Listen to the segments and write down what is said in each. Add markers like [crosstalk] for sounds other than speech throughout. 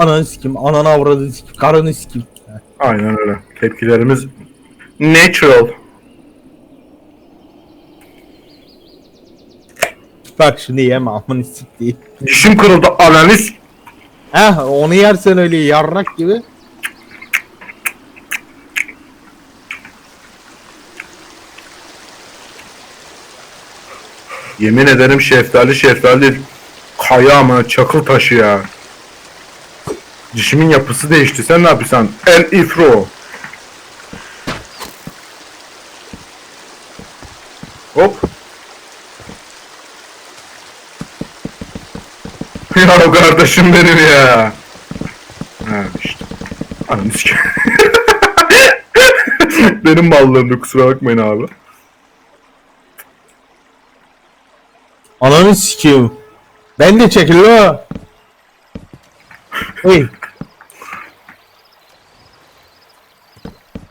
Ananı sikim, ananı avradını sikim, karını sikim. Aynen öyle. Tepkilerimiz natural. Bak şunu yeme amını siktiği. Dişim kırıldı ananı s- Heh onu yersen öyle yarrak gibi. Yemin ederim şeftali şeftali. Kaya ama çakıl taşı ya. Dişimin yapısı değişti. Sen ne yapıyorsun? El ifro. Hop. [laughs] ya kardeşim benim ya. Ha işte. Ananı sikeyim. [laughs] benim mallığımda kusura bakmayın abi. Ananı sikim. Ben de çekil la. Hey.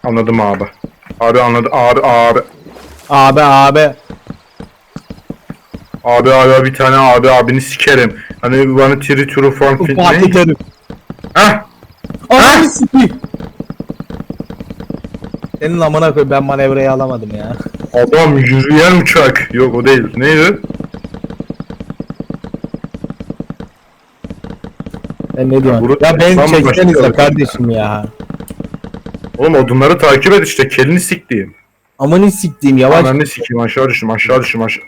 Anladım abi. Abi anladı. Abi abi. Abi abi. Abi abi bir tane abi abini sikerim. Hani bana tiri turu falan fit Fatih ne? Terim. Heh. Ananı sikim. Senin amına koy ben manevrayı alamadım ya. Adam yürüyen uçak. Yok o değil. Neydi? Ben ne? Burası Ya ben bambaşka çeksenize bir- kardeşim ya. Oğlum odunları takip et işte. Kelini siktiğim. Amını siktiğim yavaş. Ananı sikeyim aşağı düştüm aşağı düştüm aşağı.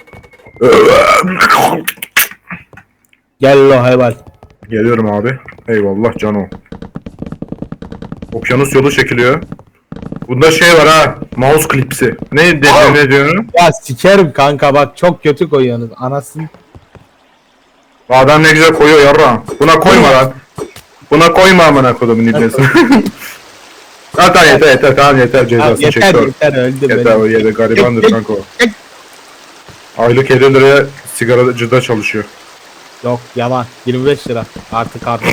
Gel lo hayvan. Geliyorum abi. Eyvallah cano. Okyanus yolu çekiliyor. Bunda şey var ha. Mouse klipsi. Ne dedi ne diyor? Ya sikerim kanka bak çok kötü koyuyorsunuz. Anasını. Adam ne güzel koyuyor yarra. Buna koyma lan. Buna koyma amına kodumun ibnesi. [laughs] ha tamam yeter yeter tamam yeter cezasını yeter çekti. o. yeter öldü Yeter benim. o yerde garibandır Yok, kanka o. yok. Aylık 50 liraya sigaracıda çalışıyor. Yok yalan 25 lira artık artık.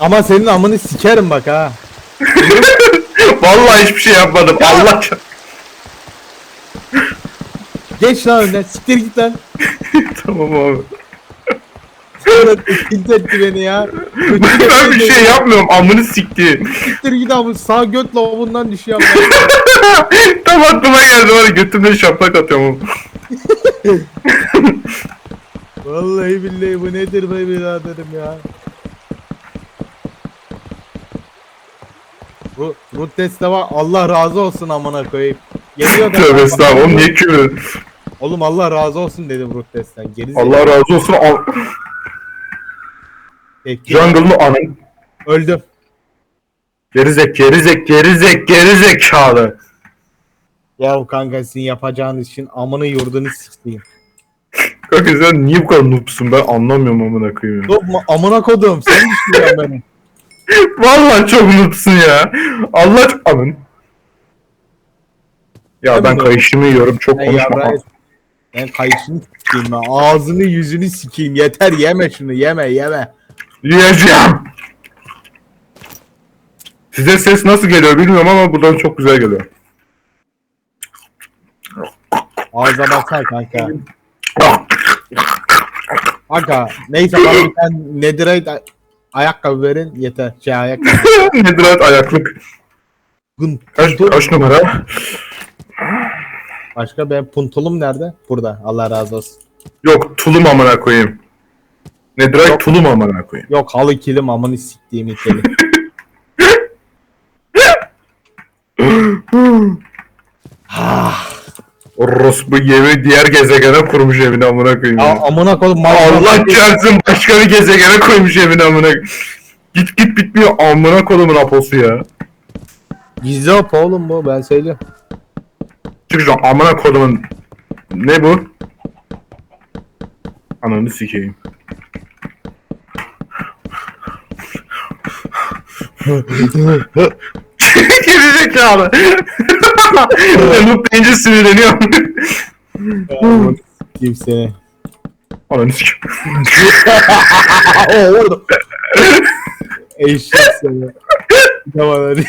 Ama senin amını sikerim bak ha. [laughs] Vallahi hiçbir şey yapmadım. Allah Geç lan önden siktir git lan. [laughs] Tamam abi. Etti beni ya. ben bir şey yapmıyorum. Amını sikti. Siktir git abi sağ göt lavabundan düşüyor. [laughs] Tam aklıma geldi var ya, götümden şaplak atıyorum. [laughs] Vallahi billahi bu nedir be biraderim ya. Bu root testi var Allah razı olsun amına koyayım. Geliyor da Tövbe estağfurullah. Oğlum niye küfür? Oğlum Allah razı olsun dedim root testten. Geri Allah razı olsun. Al- Peki. Jungle mı anın? Öldüm. Gerizek, gerizek, gerizek, gerizekalı. Ya kanka sizin yapacağınız için amını yurdunu sikeyim. Kanka sen niye bu kadar noobsun ben anlamıyorum amına koyayım. ya. Yok mu amına kodum sen düşürüyorsun beni. [laughs] Vallahi çok noobsun ya. Allah anın. Ya ben doğru. kayışımı yiyorum çok Ben konuşma. yarrağı ben kayışını sikeyim ben. Ağzını yüzünü sikeyim. Yeter yeme şunu yeme yeme. Yiyeceğim. Size ses nasıl geliyor bilmiyorum ama buradan çok güzel geliyor. Ağza basar kanka. Kanka neyse bana bir tane netherite ay- ayakkabı verin yeter. Şey ayakkabı. [laughs] Nedret ayaklık. Gun- Kaç, kaç numara? Başka ben puntulum nerede? Burada. Allah razı olsun. Yok tulum amına koyayım. Nedret tulum amına koyayım. Yok halı kilim amını siktiğim iteli. [laughs] Orospu yevi diğer gezegene kurmuş evini amına koyayım. ya amına koydum. Allah çarpsın başka bir gezegene koymuş evini amına koyayım. Git git bitmiyor amına kodumun aposu ya. Gizli hop oğlum bu ben söylüyorum. Çık şu amına kodumun. Ne bu? Ananı sikeyim. Geri zekalı. bu deyince sinirleniyorum. Seni. Ananı sikeyim. Oo orada. Eşek seni. Tamam hadi.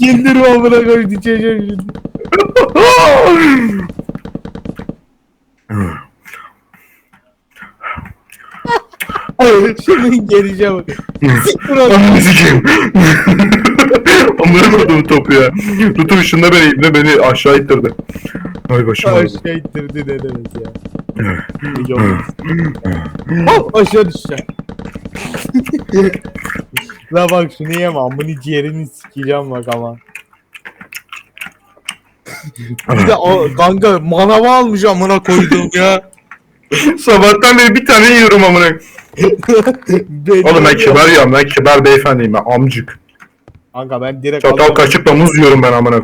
Güldürme amına koy düşeceğim şimdi. Şunun gelişe bak. Siktir onu. Ananı sikeyim. Amına koydum topu ya. Tutum şunda beni ibne beni aşağı ittirdi. Ay başım ağrıdı. Aşağı ittirdi ne demek ya. Yok. Hop aşağı düşeceğim. La bak şunu yeme amını ciğerini sikeceğim bak ama. Bir de o kanka manava almış amına koydum ya. Sabahtan beri bir tane yiyorum amına. Oğlum ben kibar yiyorum ben kibar beyefendiyim ben amcık. Kanka ben direkt Çatal alıyorum. kaşıkla muz yiyorum ben amına.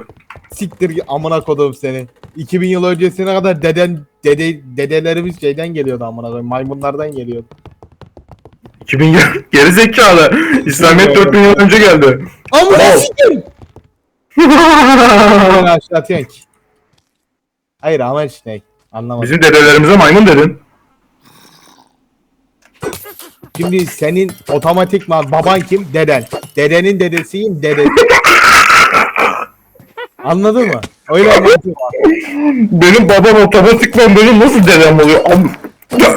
Siktir git, amına kodum seni. 2000 yıl öncesine kadar deden dede dedelerimiz şeyden geliyordu amına koyayım. Maymunlardan geliyordu. 2000 yıl [laughs] geri zekalı. İslamiyet 4000 yıl önce geldi. Amına Wow. sikim. [laughs] Aşağı atıyorsun ki. Hayır amaç ne? Anlamadım. Bizim dedelerimize maymun dedin. Şimdi senin otomatikman baban kim? Deden. Dedenin dedesiyim dede. Anladın mı? Öyle anlatıyor. Benim babam otomatikman benim nasıl dedem oluyor? Am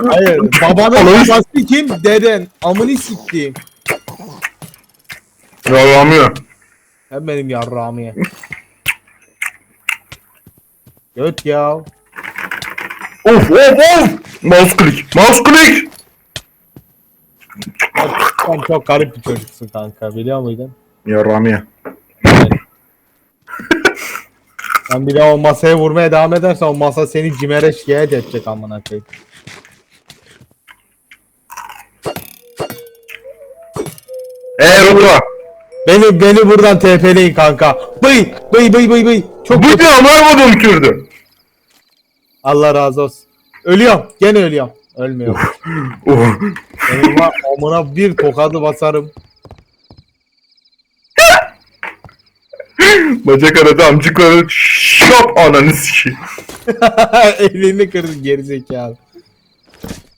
Hayır. Babanın babası kim? Deden. Amını siktiğim. Yaramıyor. Hem benim yarrağımı ye. Göt ya. Of of of. Mouse click. Mouse click. Sen çok garip bir çocuksun kanka biliyor muydun? Yaramıyor. [laughs] Sen bir daha o masaya vurmaya devam edersen o masa seni cimere şikayet edecek amına koyayım. Eee Ruto. Beni beni buradan TP'leyin kanka. Bıy bıy bıy bıy bıy. Çok Bu ne amına kürdü. Allah razı olsun. Ölüyorum. Gene ölüyorum. Ölmüyorum. Var amına bir tokadı basarım. [laughs] Bacak arada amcıkları şop ananı sikeyim. [laughs] Elini kırdın gerizekalı.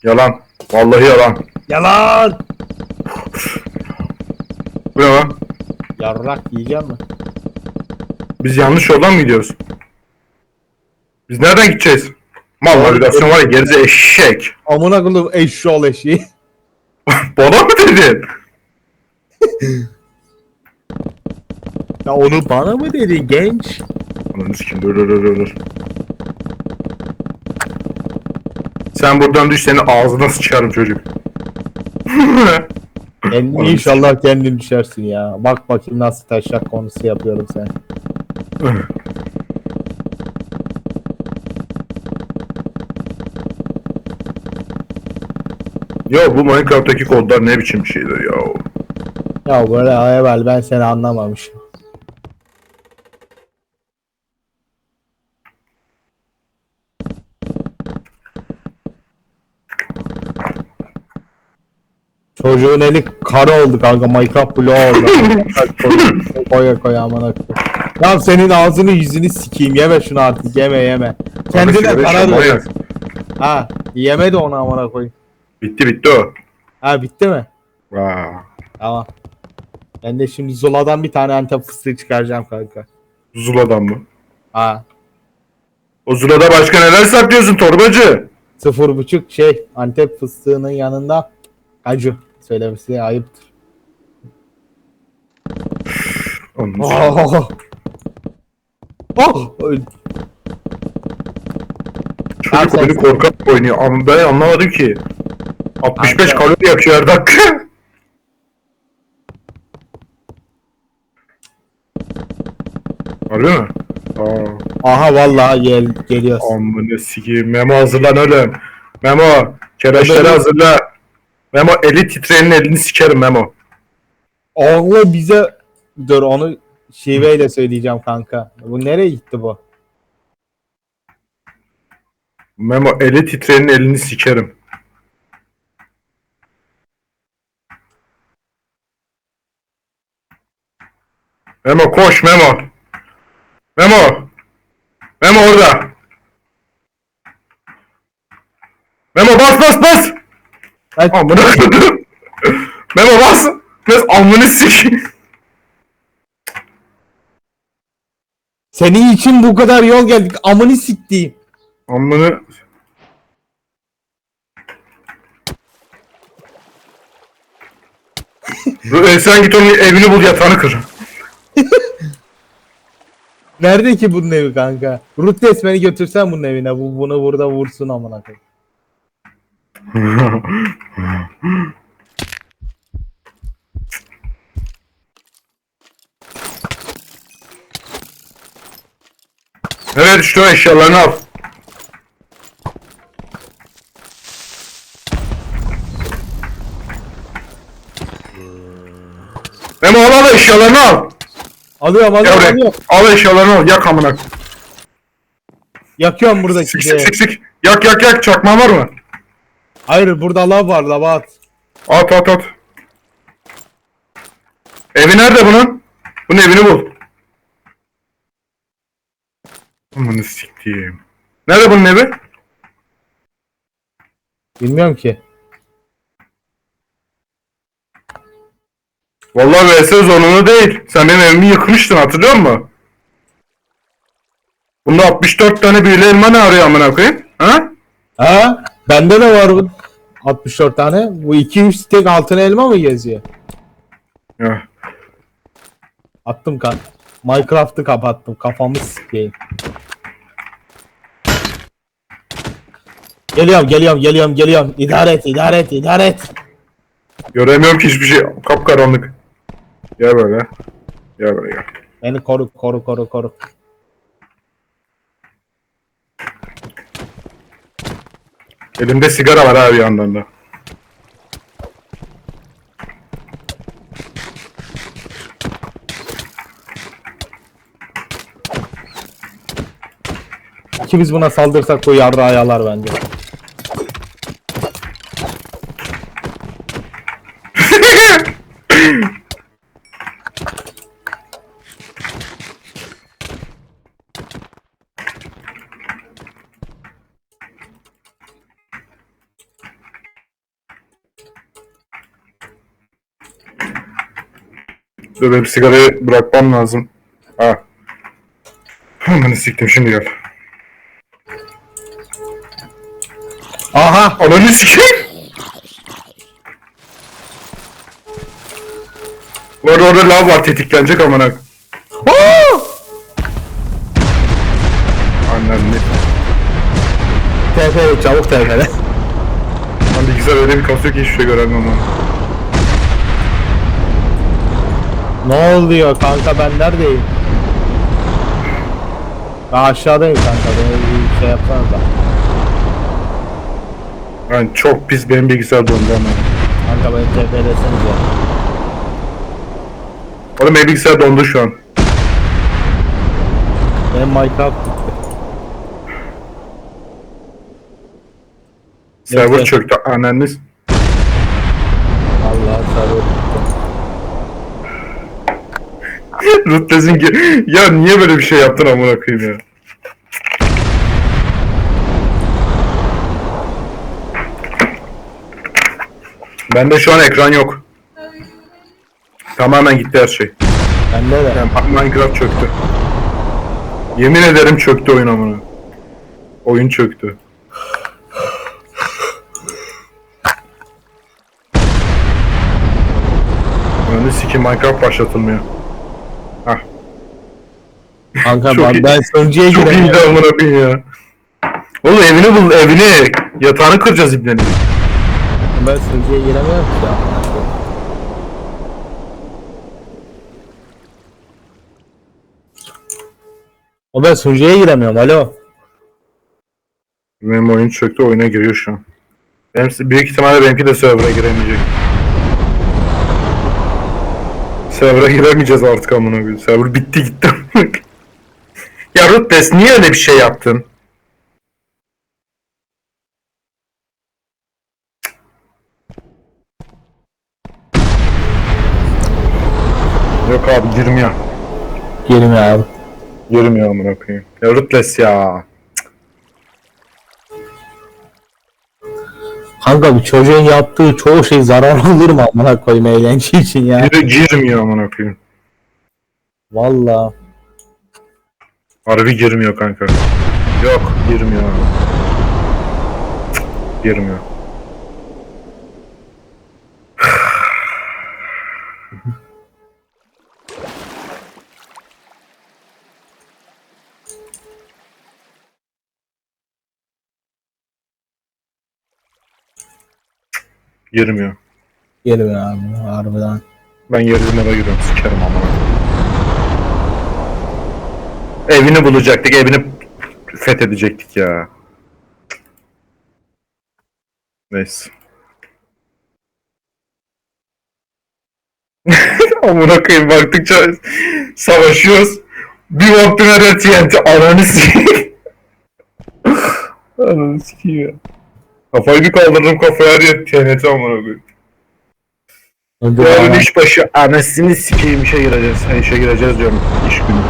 Yalan. Vallahi yalan. Yalan. Bu ne lan? Yarrak yiyeceğim mi? Biz yanlış yoldan mı gidiyoruz? Biz nereden gideceğiz? Mal navigasyon var ya gerize eşek. Amına koydum eşşoğlu eşeği. [laughs] Bana mı dedin? Ya onu bana mı dedin genç? Ananı sikeyim dur dur dur dur, dur. Sen buradan düş senin ağzına sıçarım çocuk. [laughs] Kendin, inşallah kendin düşersin ya. Bak bakayım nasıl taşak konusu yapıyorum sen. [clears throat] ya bu Minecraft'taki kodlar ne biçim şeydir ya. Ya böyle evvel ben seni anlamamışım. Çocuğun eli kara oldu kanka Minecraft bloğu oldu. [laughs] koya koya amına koyayım. Ya senin ağzını yüzünü sikeyim yeme şunu artık yeme yeme. Kendine karar ver. Ha yeme de onu amına koyayım. Bitti bitti o. Ha bitti mi? Vaa. Tamam. Ben de şimdi Zula'dan bir tane antep fıstığı çıkaracağım kanka. Zula'dan mı? Ha. O Zula'da başka neler saklıyorsun torbacı? Sıfır buçuk şey antep fıstığının yanında kaju söylemesi ayıptır. Onun Oh. Oh. Çocuk Abi sen- korkak oynuyor ama ben anlamadım ki. 65 Abi- kalori yakıyor her dakika. [laughs] Harbi mi? Aa, Aha vallahi gel geliyor. amına sikeyim. Memo hazırlan oğlum. Memo, kereçleri Memo- hazırla. Memo eli titreyenin elini sikerim Memo. Oğlu bize dur onu şiveyle söyleyeceğim kanka. Bu nereye gitti bu? Memo eli titreyenin elini sikerim. Memo koş Memo. Memo. Memo orada. Memo bas bas bas. Ay, Amına koydum. Memo bas. Bas amını sik. Senin için bu kadar yol geldik. Amını siktiğim. Amını... Bu- e, sen git onun evini bul yatağını kır. [laughs] Nerede ki bunun evi kanka? Rutes beni götürsen bunun evine. Bu bunu burada vursun amına koyayım. [laughs] Nereye düştü eşyalarını al. Memo al al eşyalarını al. Alıyorum Gel alıyorum buraya. alıyorum. Al eşyalarını al. Yak amına. Yakıyorum buradaki Sik sik sik sik. Yak yak yak. Çakma var mı? Hayır burada lav var lava at. At at at. Evi nerede bunun? Bunun evini bul. Amanı siktiğim. Nerede bunun evi? Bilmiyorum ki. Vallahi VS zorunlu değil. Sen benim evimi yıkmıştın hatırlıyor musun? Bunda 64 tane büyülü elma ne arıyor amına koyayım? Ha? Ha? Bende de var bu. 64 tane. Bu 2-3 tek altın elma mı geziyor? Ya. Attım kan. Minecraft'ı kapattım. Kafamı sikeyim. Geliyorum geliyorum geliyorum geliyorum. İdare et idare et idare et. Göremiyorum ki hiçbir şey. Kapkaranlık. Gel böyle. Gel böyle gel. Beni koru koru koru koru. Elimde sigara var abi yandan da. Ki biz buna saldırsak bu yarrağı yalar bence. Dur benim sigarayı bırakmam lazım. Ha. Amanı siktim şimdi gel. Aha! Ananı sikeyim. Orada orada lav var tetiklenecek amına. Annem ne? TP çabuk TP'le. Lan bilgisayar öyle bir kasıyor ki hiçbir şey göremiyorum lan. Ne oluyor kanka ben neredeyim? Ben aşağıdayım kanka. Beni bir şey yapsanız da. Yani çok pis benim bilgisayar dondu ama. Kanka beni TP'leseniz ya. Oğlum benim bilgisayar dondu şu an. Benim Minecraft. Server Evet. çöktü anneniz. Allah server gitti. [laughs] Rutles'in ge- ya niye böyle bir şey yaptın amına koyayım ya? Bende şu an ekran yok. Tamamen gitti her şey. Bende de. Yani Minecraft çöktü. Yemin ederim çöktü oyun amına. Oyun çöktü. Yani sikim Minecraft başlatılmıyor. Hah. Kanka Çok ben, iyi. ben sonucuya Çok iyiydi giremiyorum. amına ya. Oğlum evini bul evini. Yatağını kıracağız ibnenin. Ben sonucuya giremiyorum ki ya. O ben sunucuya giremiyorum alo. Benim oyun çöktü oyuna giriyor şu an. Benim, büyük ihtimalle benimki de server'a giremeyecek. Server'a giremeyeceğiz artık amına koyayım. Server bitti gitti. [laughs] ya Rutles niye öyle bir şey yaptın? Yok abi girmiyor. Girmiyor abi. Girmiyor amına koyayım. Ya Rutles ya. Kanka bu çocuğun yaptığı çoğu şey zarar olur mu amına koyayım eğlence için ya. Gir, girmiyor amına koyayım. Valla. Harbi girmiyor kanka. Yok girmiyor abi. Cık, Girmiyor. Girmiyor. Abi harbiden. Ben yerine eve giriyorum sikerim ama. Evini bulacaktık, evini fethedecektik ya. Neyse. [laughs] Amına koyayım baktıkça savaşıyoruz. Bir vaktine red TNT ananı sikeyim. [laughs] ananı sikeyim ya. Kafayı bir kaldırdım kafaya red TNT amına koyayım. Yarın iş başı anasını sikeyim işe gireceğiz. Ha, işe gireceğiz diyorum iş günü.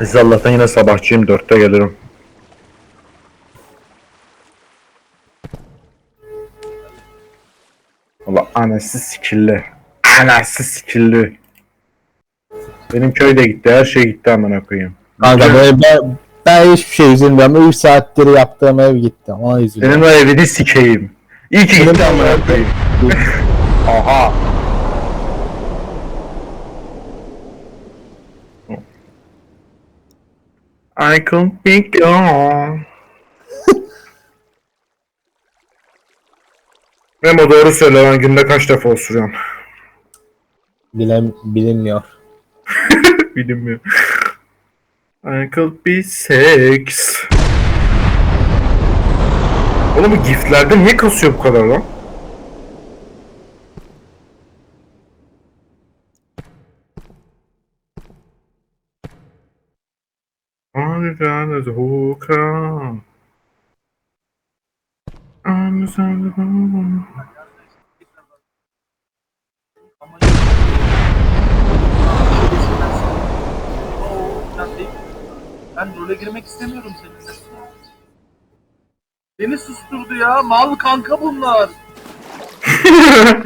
Biz Allah'tan yine sabahçıyım dörtte gelirim. Allah anası sikilli. Anası sikilli. Benim köy de gitti, her şey gitti amına koyayım. Kanka böyle ben, ben hiçbir şey üzülmüyorum. 3 saattir yaptığım ev gitti. Ona üzülüyorum. Senin o evini sikeyim. İyi ki gitti amına koyayım. Aha. I could be gone. Memo doğru söyle ben günde kaç defa osuruyorum. Bilem, bilinmiyor. [laughs] Bilinmiyor. I could be sex. Oğlum bu giftlerde niye kasıyor bu kadar lan? Harbiden de hookah. I'm sorry. Ben role girmek istemiyorum seninle. Beni susturdu ya. Mal kanka bunlar. [laughs]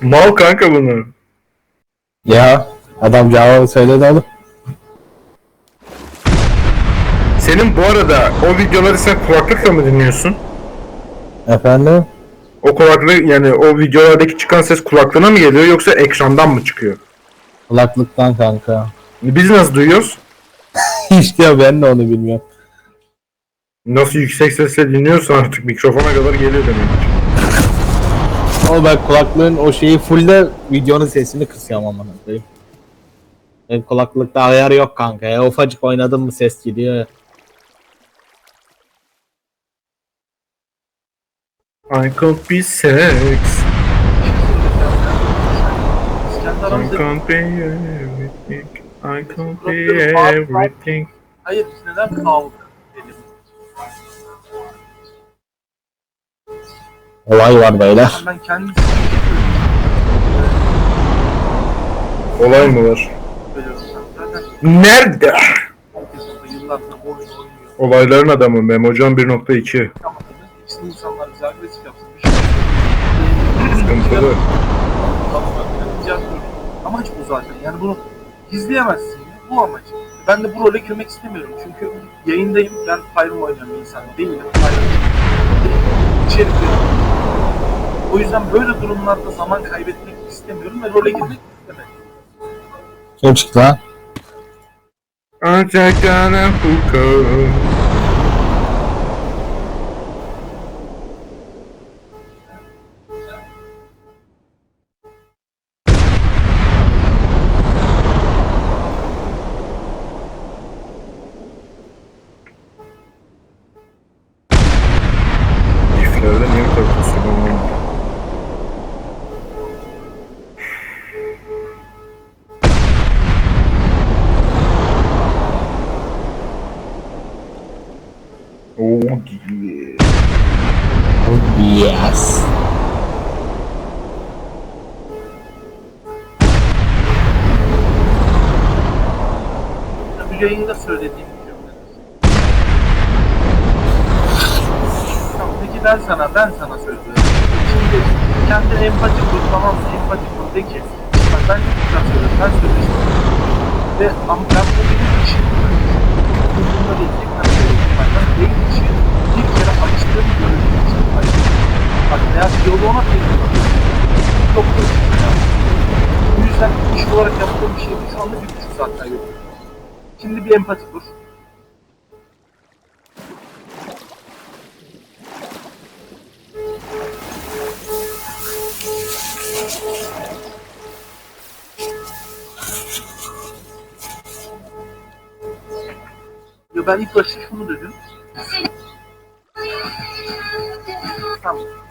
Mal kanka bunlar. Ya adam cevabı söyledi oğlum. Senin bu arada o videoları sen kulaklıkla mı dinliyorsun? Efendim? O kulaklık yani o videolardaki çıkan ses kulaklığına mı geliyor yoksa ekrandan mı çıkıyor? Kulaklıktan kanka. Biz nasıl duyuyoruz? İşte ben de onu bilmiyorum. Nasıl yüksek sesle dinliyorsan artık mikrofona kadar geliyor demek ki. Ama ben kulaklığın o şeyi fullde videonun sesini kısıyorum koyayım. Benim kulaklıkta ayar yok kanka ya. Ufacık oynadım mı ses gidiyor. I could be sex. I could be everything. I could be everything. Hayır neden kavga edelim? Olay var beyler. Ben kendi Olay mı var? Zaten Nerede? herkes orada yıllardır oyun oynuyor. Olayların adamı Memocan 1.2. Ama işte insanlar bize agresif yapsın. Bir şey Sıkıntılı. Amaç bu zaten. Yani bunu gizleyemezsin. Bu amaç. Ben de bu role girmek istemiyorum. Çünkü yayındayım. Ben Pyro oynayan bir insan değilim. Pyro içerik. O yüzden böyle durumlarda zaman kaybetmek istemiyorum ve role girmek istemiyorum. Kim çıktı lan? I take söylediğim peki ben sana, ben sana söz veriyorum. Şimdi kendi empati kur tamam mı? Empati kur de ki. Bak ben çok güzel söylüyorum. Ben sözleştim. Ve ama ben bu benim işim. Umurumda değil. Tekrar söyleyeyim. Bak ben benim işim bir kere açtığım görevim için. Bak eğer diyaloğuna tekrar çok da yani. Bu yüzden iş olarak yaptığım bir şey şu anda bir buçuk saatten yok. Şimdi bir empati kur. Ya ben ilk başta şunu dedim. Tamam.